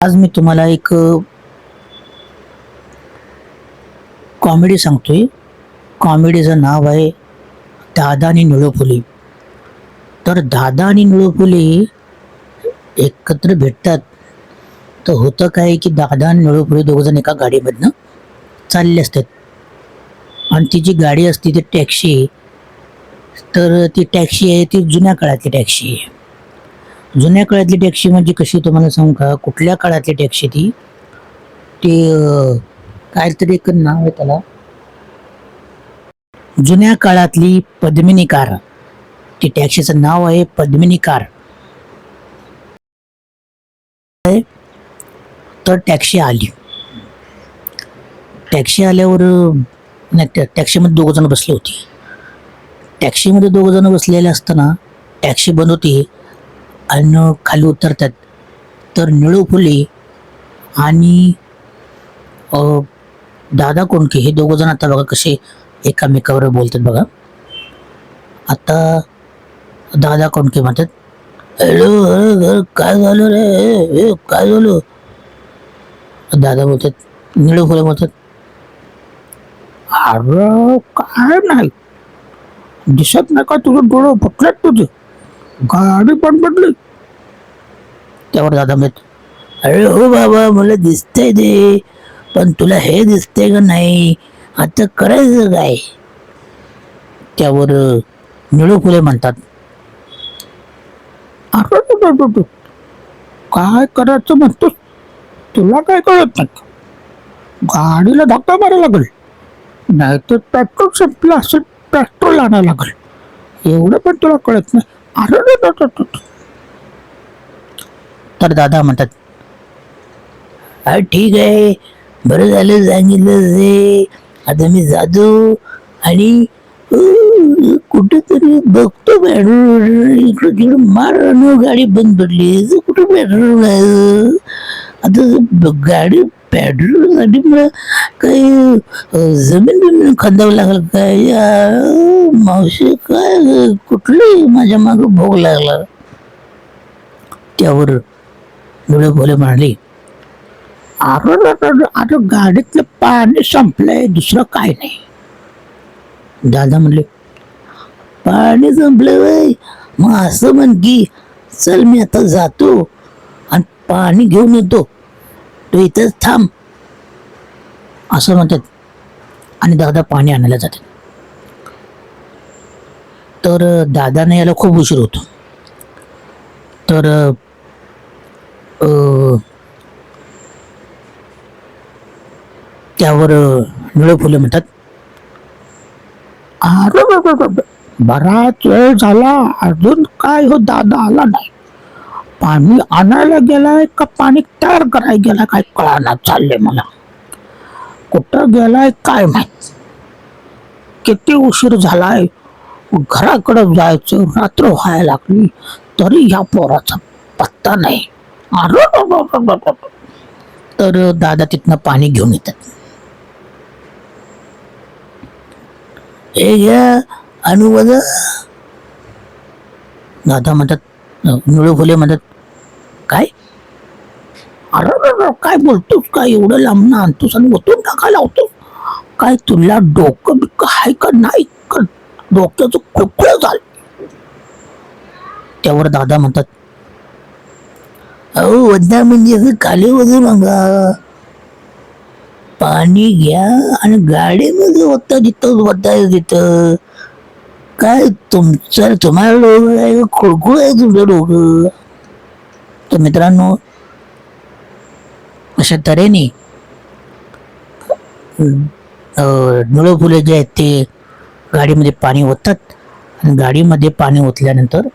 आज मी तुम्हाला एक कॉमेडी सांगतोय. कॉमेडीचं नाव आहे दादा आणि निळू तर दादा आणि निळू एकत्र भेटतात. तर होतं काय की दादा आणि निळू फुले दोघंजण एका गाडीमधनं चालले असतात. आणि ती जी गाडी असते ती टॅक्सी तर ती टॅक्सी आहे ती जुन्या काळातली टॅक्सी आहे. जुन्या काळातली टॅक्सी म्हणजे कशी तुम्हाला सांगू का? कुठल्या काळातली टॅक्सी ती? ते काहीतरी एक नाव आहे त्याला. जुन्या काळातली पद्मिनी कार. ती टॅक्सीचं नाव आहे पद्मिनी कार. तर टॅक्सी आली. टॅक्सी आल्यावर नाही टॅक्सीमध्ये दोघं जण बसले होते. टॅक्सीमध्ये दोघं जण बसलेले असताना टॅक्सी बंद होती. अन्न खाली उतरतात. तर निळू फुले आणि दादा कोणके हे दोघं जण आता बघा कसे एकामेकावर बोलतात बघा. आता दादा कोणके म्हणतात हॅलो काय झालं रे? काय झालं? दादा बोलतात निळू फुले बोलतात अरे काय नाही. दिसत नाही का तुझं डोळं फुटल्यात तुझं? गाडी पण पडली? त्यावर दादा म्हणत अरे हो बाबा मला दिसतंय ते पण तुला हे दिसतंय का नाही? आता करायचं काय? त्यावर निळू फुले म्हणतात. काय करायचं म्हणतोस? तुला काय कळत नाही? गाडीला धक्का मारायला लागेल. नाहीतर पेट्रोल संपलं असेल पेट्रोल आणायला लागेल. एवढं पण तुला कळत नाही. तर दादा म्हणतात हा ठीक आहे बरं झालं सांगितलं ते आता मी जातो आणि कुठेतरी बघतो मॅडम इकडं तिकडं मारण गाडी बंद पडली कुठं मॅडम आता गाडी गाडी पेट्रोलसाठी मला काही जमीन बिमीन खंदावं लागेल काय? या, मावशी काय कुठली माझ्या मागं भोग लागला? त्यावर डोळे बोले म्हणाले आता आता गाडीतलं पाणी संपलंय दुसरं काय नाही. दादा म्हणले पाणी संपलं वय. मग असं म्हण की चल मी आता जातो आणि पाणी घेऊन येतो. तू इथंच थांब असं म्हणतात आणि दादा पाणी आणायला जातात तर दादाने याला खूप उशीर होतो तर अं, त्यावर निळे फुले म्हणतात अरे रे बराच वेळ झाला अजून काय हो दादा आला नाही पाणी आणायला गेलाय का पाणी तयार करायला गेलाय? काय कळाना चाललंय मला. कुठं गेलाय काय माहीत. किती उशीर झालाय. घराकडे जायचं रात्र व्हायला लागली तरी ह्या पोराचा पत्ता नाही. तर दादा तिथनं पाणी घेऊन येतात. हे घ्या अनुवाद. दादा म्हणतात निळू फुले म्हणतात. काय? अरे काय बोलतोस? काय एवढं लांबणं आणतोस आणि ओतून टाका होतोस काय तुला डोकं बिकं आहे का नाही? का डोक्याचं खोकळं झालं? त्यावर दादा म्हणतात अहो वद्दा म्हणजे असं खाली वजू नका. पाणी घ्या आणि गाडीमध्ये होता जिथं वताय तिथं काय तुमचं तुम्हाला डोकं आहे? खुळखुळ आहे तुमचं डोकं तर मित्रांनो अशा तऱ्हेने निळं फुले जे आहेत ते गाडीमध्ये पाणी ओततात. आणि गाडीमध्ये पाणी ओतल्यानंतर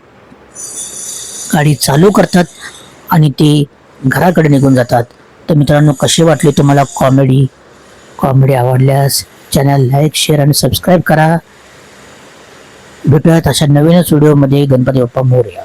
गाडी चालू करतात आणि ते घराकडे निघून जातात. तर मित्रांनो कशी वाटली तुम्हाला कॉमेडी कॉमेडी आवडल्यास चॅनल लाईक शेअर आणि सबस्क्राईब करा. भेटूयात अशा नवीनच व्हिडिओमध्ये गणपती बाप्पा मोरया.